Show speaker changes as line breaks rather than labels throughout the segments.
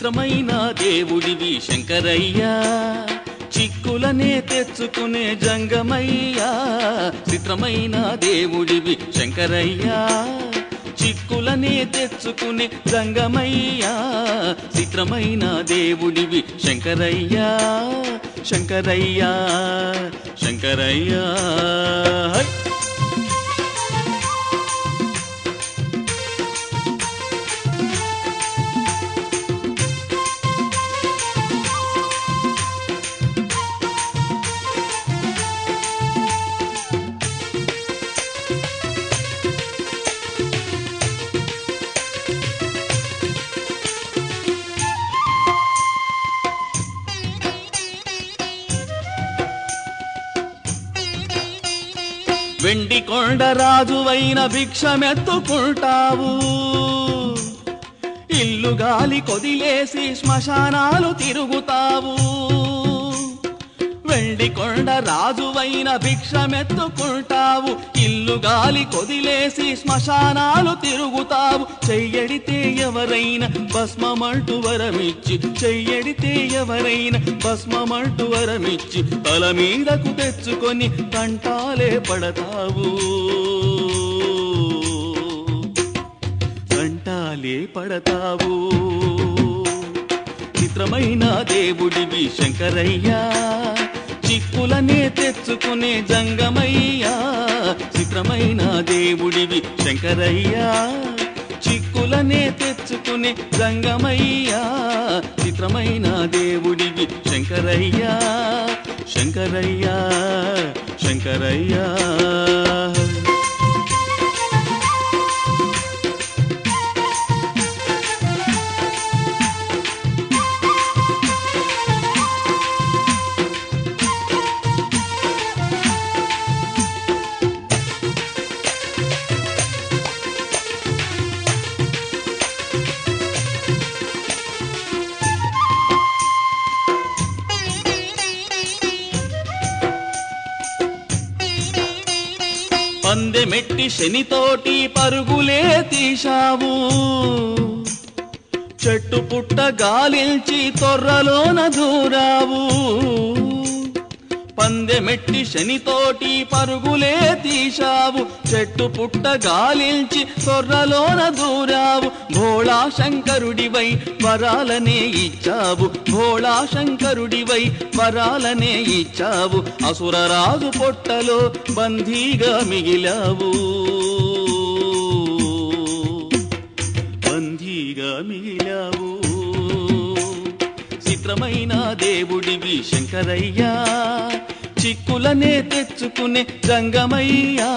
చిత్రమైన దేవుడివి శంకరయ్యా. చిక్కులనే తెచ్చుకునే జంగమయ్యా. చిత్రమైన దేవుడివి శంకరయ్యా. చిక్కులనే తెచ్చుకునే జంగమయ్యా. చిత్రమైన దేవుడివి శంకరయ్యా. శంకరయ్యా. శంకరయ్యా. వెండి కొండ రాజువైన భిక్షమెత్తుకుంటావు. ఇల్లు గాలి కొదిలేసి శ్మశానాలు తిరుగుతావు. వెళ్ళి కొండ రాజువైన భిక్షమెత్తుకుంటావు. ఇల్లు గాలి కొదిలేసి శ్మశానాలు తిరుగుతావు. చెయ్యడితే ఎవరైనా భస్మమంటూ వరమిచ్చి చెయ్యడితే ఎవరైనా భస్మమంటూ వరమిచ్చి తల మీదకు తెచ్చుకొని కంటాలే పడతావు. కంటాలే పడతావు. చిత్రమైన దేవుడివి శంకరయ్యా. చిక్కులనే తెచ్చుకునే జంగమయ్యా చిత్రమైన దేవుడివి శంకరయ్యా. చిక్కులనే తెచ్చుకునే జంగమయ్యా చిత్రమైన దేవుడివి శంకరయ్యా. శంకరయ్యా శంకరయ్యా. పందెమెట్టి శనితోటి పరుగులే తీశావు. చెట్టు పుట్ట గాలించి తొర్రలోన దూరావు. పందెమెట్టి శనితోటి పరుగులే తీశావు. చెట్టు పుట్ట గాలించి కొర్రలోన దూరావు. భోళా శంకరుడివై వరాలనే ఇచ్చావు. భోళా శంకరుడివై వరాలనే ఇచ్చావు. అసురరాజు పొట్టలో బందీగా మిగిలావు. బందీగా మిగిలావు. చిత్రమైన దేవుడివి శంకరయ్యా. చిక్కులనే తెచ్చుకునే రంగమయ్యా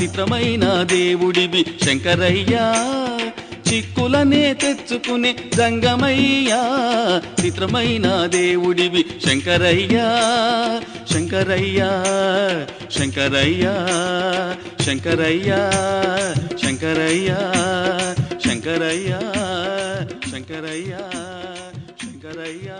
చిత్రమైన దేవుడివి శంకరయ్యా. చిక్కులనే తెచ్చుకునే రంగమయ్యా చిత్రమైన దేవుడివి శంకరయ్యా. శంకరయ్యా శంకరయ్యా శంకరయ్యా శంకరయ్యా శంకరయ్యా శంకరయ్యా శంకరయ్యా.